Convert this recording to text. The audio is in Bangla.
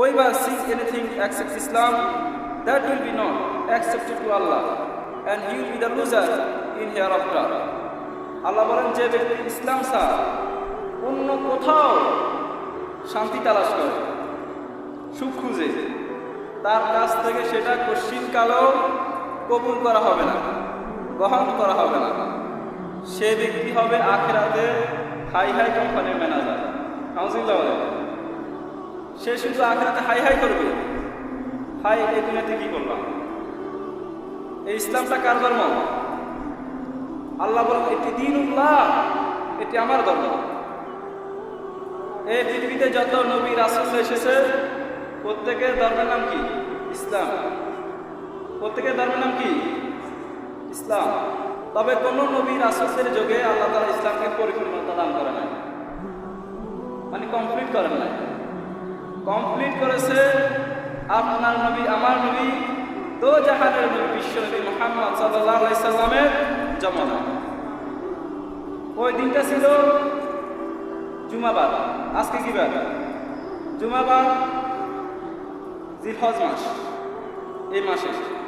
whoever seeks anything except Islam, that will be not accepted to Allah, and he will be the loser in hereafter. আল্লাহ বলেন যে ব্যক্তি ইসলাম ছাড়া অন্য কোথাও শান্তি তালাশ করে সুখ খুঁজে তার কাছ থেকে সেটা কশ্চিনকালেও কবুল করা হবে না গ্রহণ করা হবে না। সে ব্যক্তি হবে আখেরাতে হাই হাই কোম্পানির ম্যানেজার। কাউন্সিলর বলে সে শুধু আখেরাতে হাই হাই করবে? হাই, এই দুনিয়াতে কি করলাম এই ইসলামটা কার ধর্ম আল্লাহ বলেন, এটি দিন উল্লাহ এটি আমার ধর্ম। এই পৃথিবীতে যত নবী, রাসুল এসেছে, প্রত্যেকের ধর্মের নাম কি? ইসলাম। প্রত্যেকের ধর্মের নাম কি? ইসলাম। তবে কোন নবী, রাসুলের যোগে আল্লাহ তালা ইসলামকে পরিপূর্ণতা দান করে নাই। মানে কমপ্লিট করেন নাই। কমপ্লিট করেছে। আপনার নবী, আমার নবী দো জাহানের নবী, বিশ্ব নবী মোহাম্মদ সাল্লামের জমানা। ওই দিনটা ছিল জুমাবাদ আজকে কি বার? জুমাবাদ জিলহজ মাস। এই মাসে।